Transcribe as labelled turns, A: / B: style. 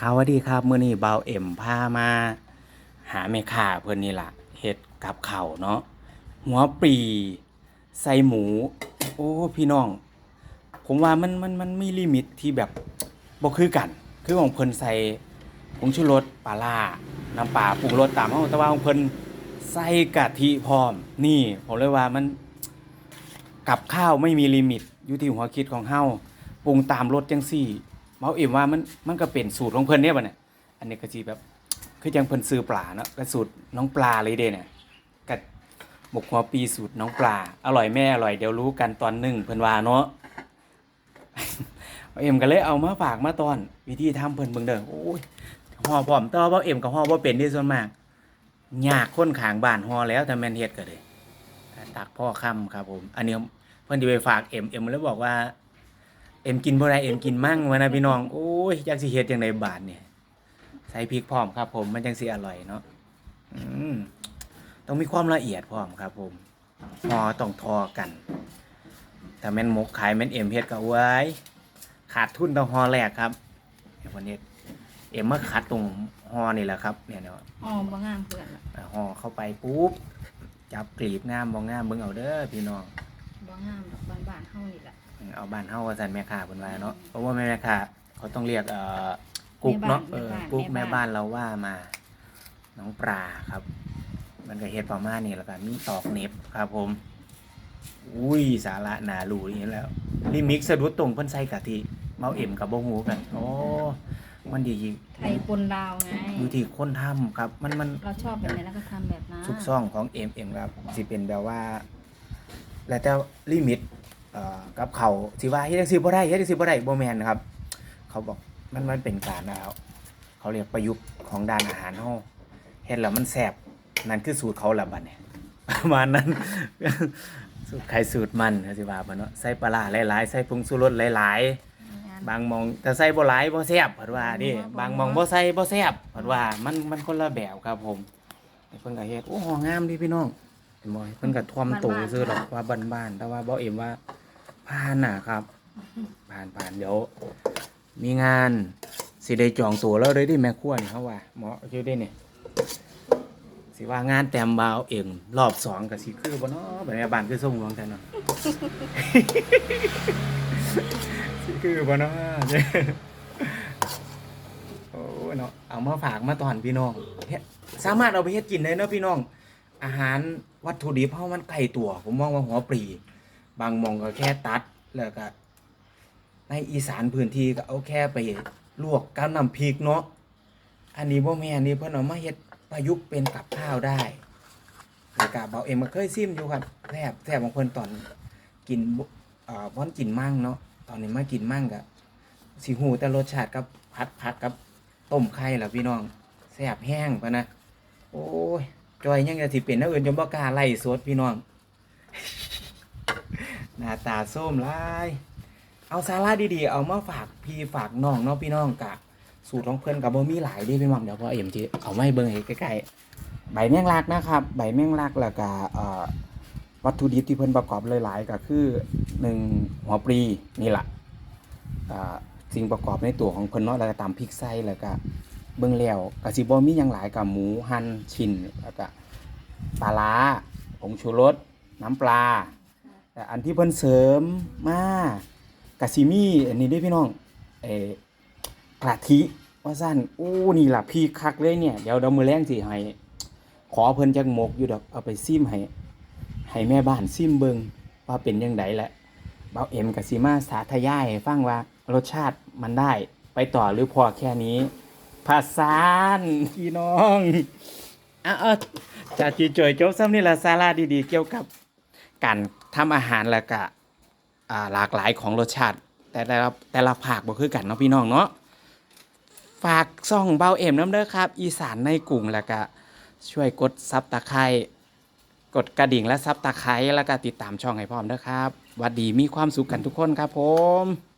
A: ครับสวัสดีครับมื้อนี้เบาเอ็มพามา หาแม่ค้าเพิ่นนี่ล่ะเฮ็ดกับข้าวเนาะหัวปลีใส่หมู โอ้พี่น้อง ผมว่ามันมันมันมีลิมิตที่แบบบ่คือกัน คือของเพิ่นใส่ผงชูรสปลาร้าน้ำปลาปรุงรสตามเฮาแต่ว่าของเพิ่นใส่กะทิพร้อม นี่ผมเลยว่ามันกับข้าวไม่มีลิมิตอยู่ที่หัวคิดของเฮาปรุงตามรสจังซี่ มาเอ็มว่ามันมันก็เป็นสูตรของเพิ่นเนี่ยบัดเนี่ยอันนี้ก็สิแบบคือจังเพิ่นซื้อปลาเนาะก็สูตรน้องปลาเลยเด้เนี่ยกับหมกหัวปีสูตรน้องปลา อร่อยแม่อร่อยเดี๋ยวรู้กันตอนหนึ่งเพิ่นว่าเนาะเอ็มก็เลยเอามาฝากมาตอน วิธีทำเพิ่นเบิ่งเด้อโอ้ยห่อพร้อมต่ว่าบ่เอ็มกับห่อบ่เป็นที่ส่วนมากยากคนข้างบ้านห่อแล้วแต่แม่นเฮ็ดก็เลยตักพ่อค่ำครับผม อันนี้เพิ่นสิไปฝากเอ็มเอ็มเลยบอกว่า เอ็มกินบ่ได้เอ็มกินมั่งวะนะพี่น้องโอ้ยจักสิเฮ็ดจังไดบาดเนี่ยใส่พริกพร้อมครับ ผมมันจังสิอร่อยเนาะอืมต้องมีความละเอียดพร้อมครับ ผมพอต้องทอกันถ้าแม่นหมกขายแม่นเอ็มเฮ็ดก็ไว้ยขาดทุนต้องฮอแรกครับเอ็มวันนี้เอ็มมาขัดตรงฮอนี่แหละครับเนี่ยเนาะ
B: อ๋อบ่งามเพื่อนละ
A: ฮอเข้าไปปุ๊บจับกรีบงามบ่งามเบิ่งเอาเด้อพี่น้อง
B: บ่งามดอกบ้านๆเฮานี่แหละ
A: เอาบ้านเฮาว่าซั่นแม่ค้าเพิ่นว่าเนาะเพราะว่าแม่ค้าเขาต้องเรียกเอ่อกุ๊กเนาะเออกุ๊กแม่บ้านเราว่ามาน้องปลาครับ มันก็เฮ็ดประมาณนี้แล้วก็มีตอกเหน็บครับผม อุ้ยสาระนารูนี่แล้วนี่มิกซ์สะดุดตรงเพิ่นใส่กะทิเมาเอ็มกับบ่ฮู้กันโอ้มันดี
B: ไทยปนลาวไง
A: อยู่ที่คนทำครับ มันมัน
B: เราชอบแบบไหนแล้วก็ทำแบบนั้น
A: ทุกซ่องของเอ็มเอ็มครับสิเป็นแบบว่า แล้วแต่ลิมิตเอ่อ กับเขาสิว่าเฮ็ดจังซี่บ่ได้เฮ็ดจังซี่บ่ได้บ่แม่นครับ เขาบอกมันมันเป็นการแล้วเขาเรียกประยุกต์ของด้านอาหารเฮาเฮ็ดแล้วมันแซ่บนั่นคือสูตรเขาละบัดเนี่ยประมาณนั้นสูตรใครสูตรมันก็สิว่าบ่เนาะใส่ปลาร้าหลายๆใส่ผงชูรสหลายๆ บางหมองแต่ใส่บ่หลายบ่แซ่บเพิ่นว่าดิบางหมองบ่ใส่บ่แซ่บเพิ่นว่ามันมันคนละแบบครับผมเพิ่นก็เฮ็ดโอ้หองามดิพี่น้องเห็นบ่เพิ่นก็ท่วมโตซื่อดอกว่าบ้านๆแต่ว่าบ่เอ็มว่า ผ่านนะครับ ผ่านผ่านเดี๋ยว มีงานสิได้จองตัวแล้วเลยดิแม่ครัวนี่เขาว่าเหมาะอยู่เด้นี่ยสิว่างานแต้มบาวเองรอบสองก็สิคือบ่เนาะแบบนี้บ้านคือส้มหวงแต่เนาะ สิคือบ่เนาะโอ้เนาะเอามาฝากมาตอนพี่น้องเฮ็ดสามารถเอาไปเฮ็ดกินได้เนาะพี่น้อง อาหารวัตถุดิบเพราะมันไกลตัว ผมมองว่าหัวปลี บางมองก็แค่ตัดแล้วก็ในอีสานพื้นที่ก็เอาแค่ไปลวกกับน้ำพริกเนาะอันนี้บ่แม่นนี่เพิ่นเอามาเฮ็ดประยุกต์เป็นกับข้าวได้แล้วก็เบาเอ็มก็เคยซิมอยู่ครับแซ่บแซ่บของเพิ่นตอนกินเอ่อบ่อนกินมั่งเนาะตอนนี้มากินมั่งก็สิหูแต่รสชาติกับผัดผักกับต้มไข่ล่ะพี่น้องแซ่บแห้งปะนะโอ้ยจอยยังจะสิเป็นแนวอื่นจนบ่กล้าไล่สดพี่น้อง หน้าตาส้มลาย เอาสาระดีๆ เอามาฝากพี่ฝากน้องเนาะพี่น้องกะสูตรของเพื่อนกับบ่มีหลายเดิพี่น้องเดี๋ยวพ่อเอ็มที่เอาไม่เบิ่งให้ใกล้ๆใบแมงลักนะครับ ใบแมงลักแล้วก็วัตถุดิบที่เพิ่นประกอบหลายๆก็คือหนึ่งหัวปลีนี่แหละสิ่งประกอบในตัวของเพิ่นเนาะแล้วก็ตามพริกไส้แล้วก็เบิ่งแล้วก็สิบ่มีหยังหลายกับหมูหั่นชิ้นแล้วก็ปลาร้าผงชูรสน้ำปลา อันที่เพิ่นเสริมมากะซิมีอันนี้ด้วยพี่น้องเออกะทิว่าสั้นอู้นี่ล่ะพี่คักเลยเนี่ยเดี๋ยวเดี๋ยวมือแรงสิให้ขอเพิ่นจักหมกอยู่ดอกเอาไปซิมให้ให้แม่บ้านซิมเบิงว่าเป็นยังไงแหละเบาเอ็มกับซีมาสาธยายให้ฟังว่ารสชาติมันได้ ไปต่อหรือพอแค่นี้ภาษานพี่น้องอะเออจาจีจอยจบซ้ำนี่ละสาระดีๆ เกี่ยวกับ การทำอาหารแล้วก็หลากหลายของรสชาติ แต่แต่ละแต่ละภาคบ่คือกันเนาะพี่น้องเนาะฝากซ่องเบาเอ็มน้ำเด้อครับ อีสานในกรุงแล้วก็ช่วยกดซับตะไคร้กดกระดิ่งและซับตะไคร้แล้วก็ติดตามช่องให้พร้อมเด้อครับวัดดีมีความสุขกันทุกคนครับผม